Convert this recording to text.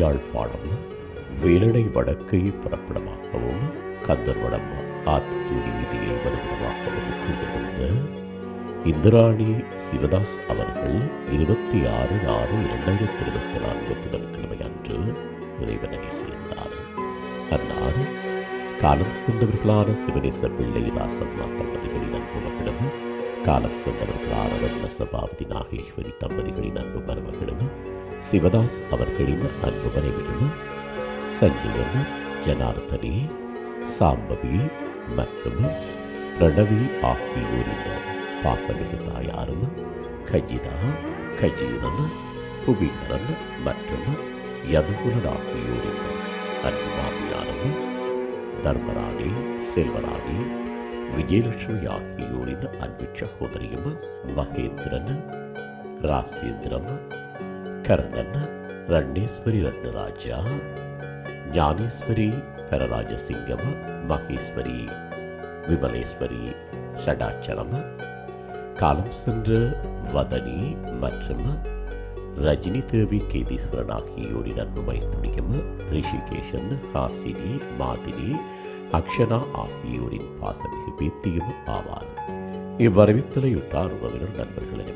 யாழ்ப்பாணம் வேலடை வடக்கை புறப்படமாகவும் கந்தர்வடம் ஆத்திசூரி வீதியை வதிவிடமாகவும் கொண்டிருந்த இந்திராணி சிவதாஸ் அவர்கள் இருபத்தி ஆறு ஆறு இரண்டாயிரத்தி இருபத்தி நான்கு புதன்கிழமை அன்று இறைவனை சேர்ந்தார். அன்னார் காலம் சென்றவர்களான சிவனேச பிள்ளை ராசம்மா தம்பதிகளின் அன்பு மகளும் காலம் சென்றவர்களான ரத்ன சபாவதி நாகேஸ்வரி தம்பதிகளின் அன்பு சிவதாஸ் அவர்களின் அன்பு மனைவியும் சஞ்சயன் ஜனார்தனி சாம்பவி மற்றும் பிரணவி ஆகியோரின் பாசமிகு தாயாரும் கஜிதா கஜீரன் புவிகரன் மற்றும் யதுகுலன் ஆகியோரின் அன்பு மாமியாரும் தர்மராணி செல்வராணி விஜயலட்சுமி ஆகியோரின் அன்பு சகோதரியும் மகேந்திரன் ராஜேந்திரன் கர்ணன் ரட்னேஸ்வரி ரட்னராஜா ஞானேஸ்வரி பரராஜசிங்கம் மகேஸ்வரி விமலேஸ்வரி ஷடாச்சலம் காலம் சென்ற வதனி மற்றும் ரஜினி தேவி கேதீஸ்வரன் ஆகியோரின் அன்புமை துணியும் ரிஷிகேஷன் ஹாசினி மாதினி அக்ஷனா ஆகியோரின் பாசமிகு பேத்தியும் ஆவார். இவ்வரவித்தலையுற்றார் உறவினர் நண்பர்களிடம்